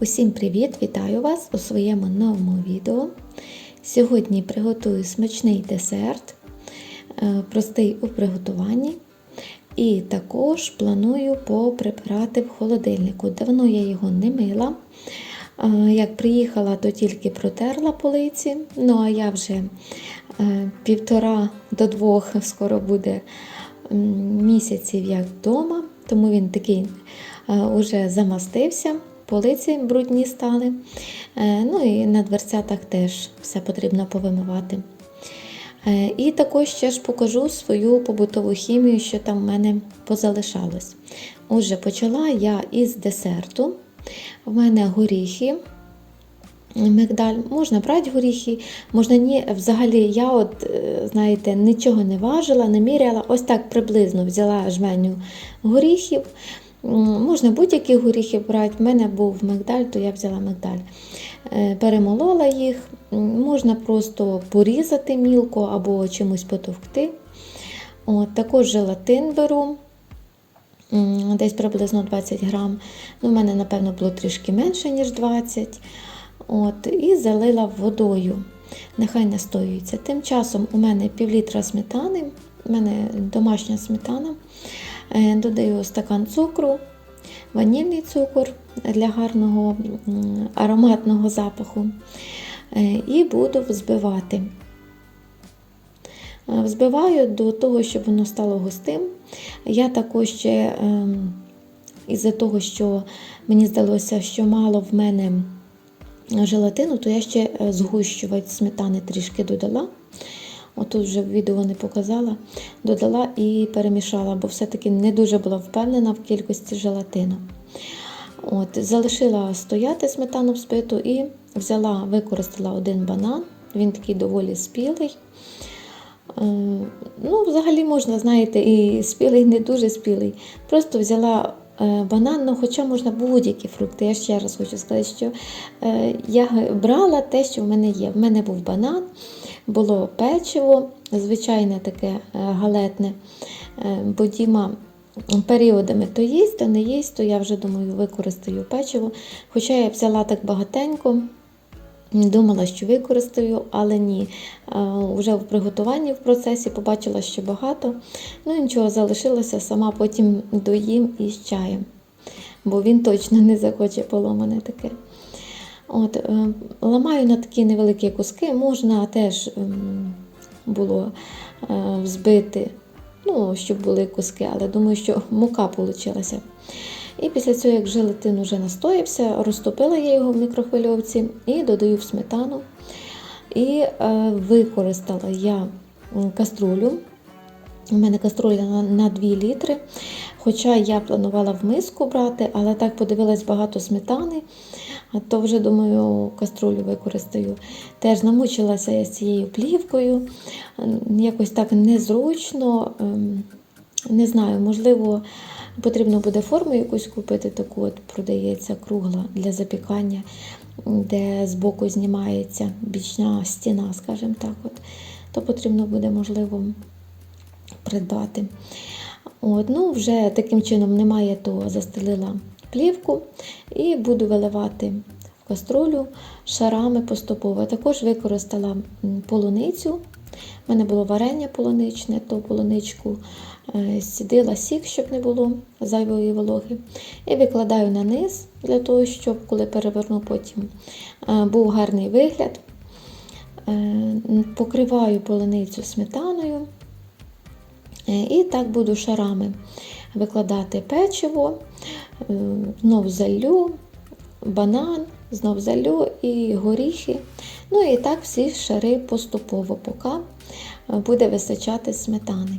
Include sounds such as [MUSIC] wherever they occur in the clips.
Усім привіт! Вітаю вас у своєму новому відео. Сьогодні приготую смачний десерт, е, простий у приготуванні. І також планую поприбирати в холодильнику. Давно я його не мила. Е, Як приїхала, то тільки протерла полиці. Ну а я вже е, півтора до двох скоро буде місяців як вдома, тому він такий уже замастився. Полиці брудні стали. Е, Ну і на дверцятах теж все потрібно повимивати. Е, І також ще ж покажу свою побутову хімію, що там в мене позалишалось. Отже, почала я із десерту. В мене горіхи, мигдаль, можна брати горіхи, можна ні. Взагалі, я, от, е, знаєте, нічого не важила, не міряла. Ось так приблизно взяла жменю горіхів. Можна будь-які горіхи брати. В мене був мигдаль, то я взяла мигдаль. Е, Перемолола їх, можна просто порізати мілко або чимось потовкти. От, також желатин беру. Десь приблизно 20 грам. Ну, У мене, напевно, було трішки менше, ніж 20. От, і залила водою. Нехай настоюється. Тим часом у мене пів літра сметани, у мене домашня сметана. Е, Додаю стакан цукру, ванільний цукор для гарного ароматного запаху. Е, І буду взбивати. Е, Взбиваю до того, щоб воно стало густим. Я також ще, ем, із-за того, що мені здалося, що мало в мене желатину, то я ще згущувач сметани трішки додала. Отут вже відео не показала. Додала і перемішала, бо все-таки не дуже була впевнена в кількості желатину. От, залишила стояти сметану взбиту і взяла, використала один банан. Він такий доволі спілий. Е, Ну, взагалі можна, знаєте, і спілий, не дуже спілий. Просто взяла банан, ну, хоча можна будь-які фрукти. Я ще раз хочу сказати, що е, я брала те, що в мене є. В мене був банан, було печиво, звичайне таке е, галетне, е, бо Діма періодами то їсть, то не їсть, то я вже думаю, використаю печиво. Хоча я взяла так багатенько. Думала, що використаю, але ні. Вже в приготуванні в процесі побачила, що багато. Ну нічого, залишилося, сама потім доїм із чаєм, бо він точно не захоче поломане таке. От, е, Ламаю на такі невеликі куски, можна теж ем, було е, взбити, ну, щоб були куски, але думаю, що мука вийшла. І після цього, як желатин вже настоявся, розтопила я його в мікрохвильовці і додаю в сметану. І е, використала я каструлю. У мене каструля на, на 2 літри. Хоча я планувала в миску брати, але так подивилась багато сметани, то вже думаю, каструлю використаю. Теж намучилася я з цією плівкою. Якось так незручно. Ем, Не знаю, можливо. Потрібно буде форму якусь купити, таку от продається кругла для запікання, де збоку знімається бічна стіна, скажімо так. От. То потрібно буде, можливо, придбати. От, ну, Вже таким чином немає, то застелила плівку і буду виливати в каструлю шарами поступово. Також використала полуницю. У мене було варення полуничне, то полуничку е, сідила сік, щоб не було зайвої вологи. І викладаю на низ, для того, щоб, коли переверну, потім е, був гарний вигляд. Е, Покриваю полуницю сметаною. І так буду шарами викладати печиво, знов залю, банан, знов залю і горіхи. Ну і так всі шари поступово, поки буде вистачати сметани.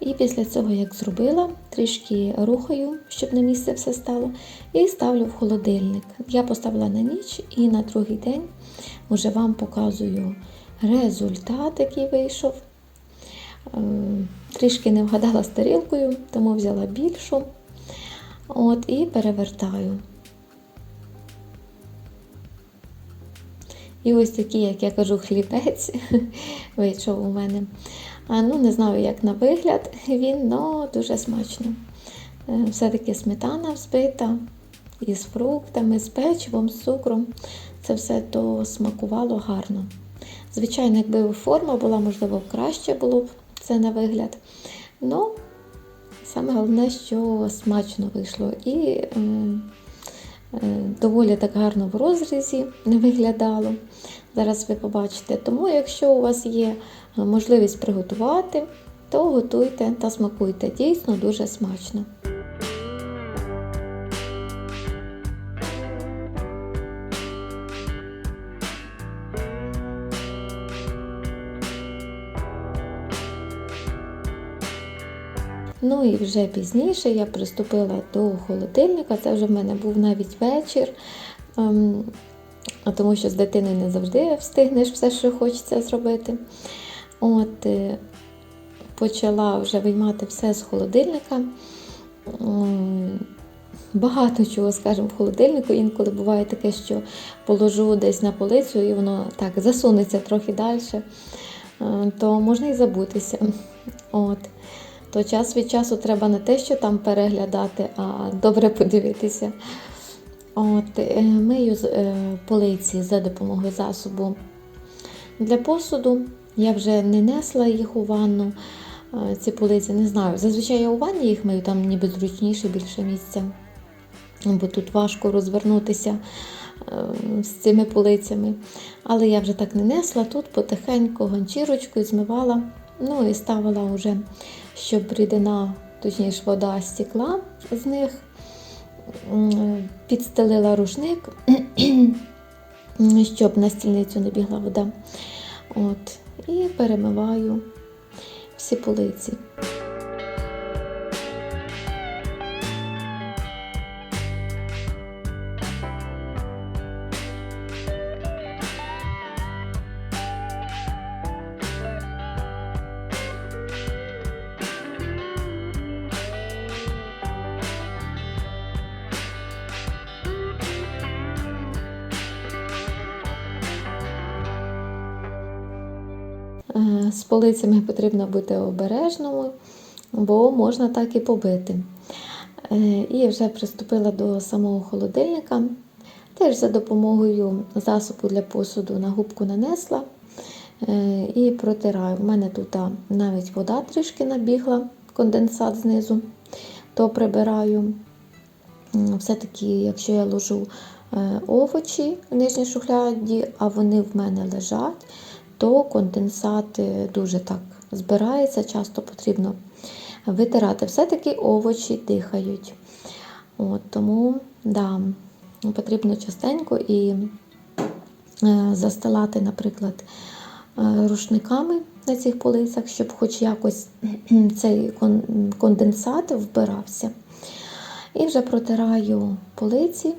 І після цього, як зробила, трішки рухаю, щоб на місце все стало, і ставлю в холодильник. Я поставила на ніч і на другий день вже вам показую результат, який вийшов. Е, Трішки не вгадала з тарілкою, тому взяла більшу. От, і перевертаю. І ось такий, як я кажу, хлібець [LAUGHS] вийшов у мене. Ну, не знаю, як на вигляд він, але дуже смачно. Е, Все-таки сметана взбита із фруктами, з печивом, з цукром. Це все то смакувало гарно. Звичайно, якби форма була, можливо, краще було б це на вигляд. Ну, саме головне, що смачно вийшло. І е, е, доволі так гарно в розрізі не виглядало. Зараз ви побачите. Тому, якщо у вас є можливість приготувати, то готуйте та смакуйте. Дійсно дуже смачно. Ну і вже пізніше я приступила до холодильника. Це вже в мене був навіть вечір, ем, тому що з дитиною не завжди встигнеш все, що хочеться зробити. От, е, Почала вже виймати все з холодильника. Багато чого, скажімо, в холодильнику. Інколи буває таке, що положу десь на полицю і воно так засунеться трохи далі, е, то можна і забутися. От то час від часу треба не те, що там переглядати, а добре подивитися. От, е, Мию е, полиці за допомогою засобу для посуду. Я вже не несла їх у ванну, е, ці полиці, не знаю. Зазвичай я у ванні їх мию, там ніби зручніше більше місця, бо тут важко розвернутися з цими полицями. Але я вже так не несла, тут потихеньку ганчірочкою змивала, ну і ставила вже щоб рідина, точніше вода стекла з них, підстелила рушник, [CLEARS THROAT] щоб на стільницю не бігла вода. От, І перемиваю всі полиці. З полицями потрібно бути обережними, бо можна так і побити. Е, І вже приступила до самого холодильника. Теж за допомогою засобу для посуду на губку нанесла е, і протираю. У мене тут навіть вода трішки набігла, конденсат знизу, то прибираю. Все-таки, якщо я ложу овочі в нижній шухляді, а вони в мене лежать, то конденсат дуже так збирається, часто потрібно витирати. Все-таки овочі дихають. От, Тому да, потрібно частенько і е, застилати, наприклад, е, рушниками на цих полицях, щоб хоч якось [CLEARS THROAT] цей конденсат вбирався. І вже протираю полиці е,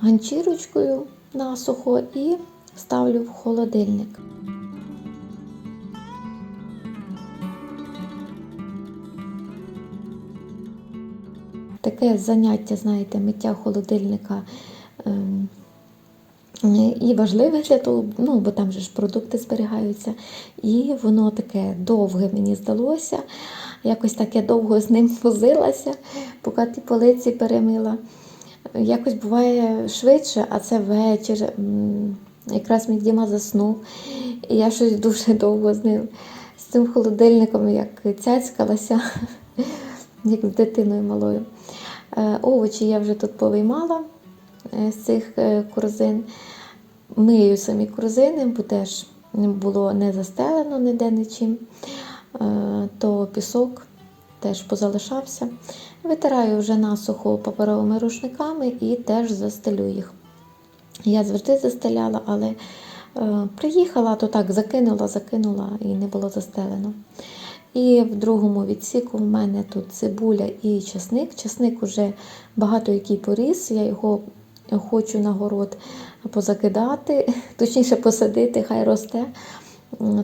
ганчірочкою насухо і ставлю в холодильник. Таке заняття, знаєте, миття холодильника ем, і важливе для того, ну, бо там же ж продукти зберігаються. І воно таке довге мені здалося. Якось таке довго з ним возилася, поки ті полиці перемила. Якось буває швидше, а це вечір. Якраз мій Діма заснув, і я щось дуже довго з ним, з цим холодильником, як цяцькалася, [LAUGHS] як з дитиною малою. Е, овочі я вже тут повиймала е, з цих е, корзин. Мию самі корзини, бо теж було не застелено ніде нічим, то пісок теж позалишався. Витираю вже насухо паперовими рушниками і теж застелю їх. Я завжди застеляла, але е, приїхала, то так закинула, закинула і не було застелено. І в другому відсіку в мене тут цибуля і часник. Часник уже багато який поріс, я його хочу на город позакидати, [LAUGHS] точніше посадити, хай росте,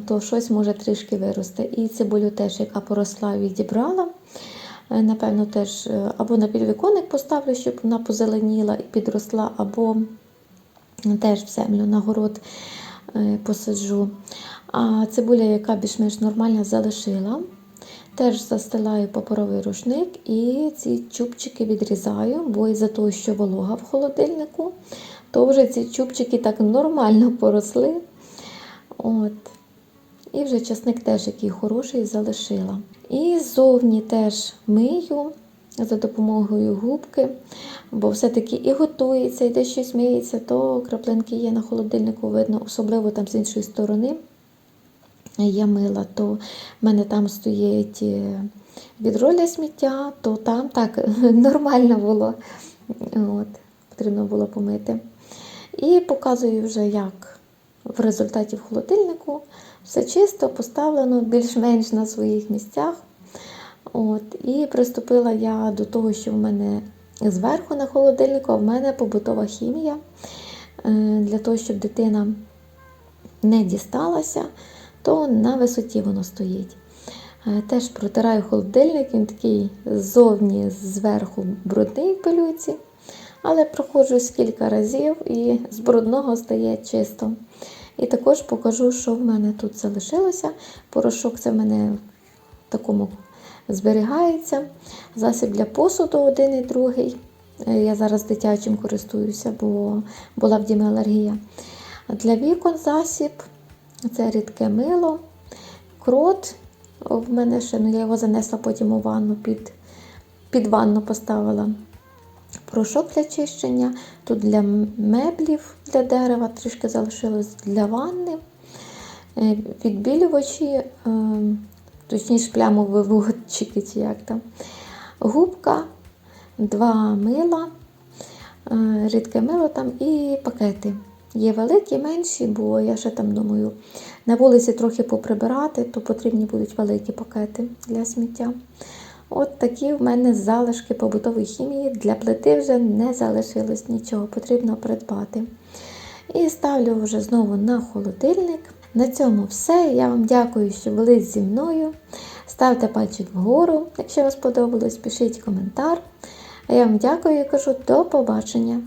то щось може трішки виросте. І цибулю теж, яка поросла, відібрала. Е, Напевно, теж е, або на підвіконник поставлю, щоб вона позеленіла і підросла, або теж в землю на город е, посаджу. А цибуля, яка більш-менш нормальна, залишила. Теж застилаю паперовий рушник і ці чубчики відрізаю, бо із-за того, що волога в холодильнику, то вже ці чубчики так нормально поросли. От. І вже часник теж який хороший залишила. І ззовні теж мию за допомогою губки, бо все-таки і готується, і десь щось миється, то краплинки є на холодильнику, видно, особливо там з іншої сторони. Я мила, то в мене там стоїть е, відро для сміття, то там так [LAUGHS] нормально було. От, потрібно було помити. І показую вже, як в результаті в холодильнику все чисто, поставлено більш-менш на своїх місцях. От, і приступила я до того, що в мене зверху на холодильнику, а в мене побутова хімія Е, для того, щоб дитина не дісталася, то на висоті воно стоїть. Е, Теж протираю холодильник, він такий ззовні, зверху брудний в пилюці, але проходжусь кілька разів і з брудного стає чисто. І також покажу, що в мене тут залишилося. Порошок це в мене в такому зберігається. Засіб для посуду один і другий. Е, Я зараз дитячим користуюся, бо була в Дімі алергія. Для вікон засіб це рідке мило, крот. В мене ще, ну я його занесла потім у ванну, під, під ванну поставила. Порошок для чищення, тут для меблів, для дерева, трішки залишилось для ванни. Е, Відбілювачі, точніше плямовиводчики, чи як там. Губка, два мила, е, рідке мило там і пакети. Є великі, менші, бо я ще там думаю, на вулиці трохи поприбирати, то потрібні будуть великі пакети для сміття. От такі в мене залишки побутової хімії. Для плити вже не залишилось нічого, потрібно придбати. І ставлю вже знову на холодильник. На цьому все. Я вам дякую, що були зі мною. Ставте пальчик вгору, якщо вам сподобалось, пишіть коментар. А я вам дякую і кажу до побачення.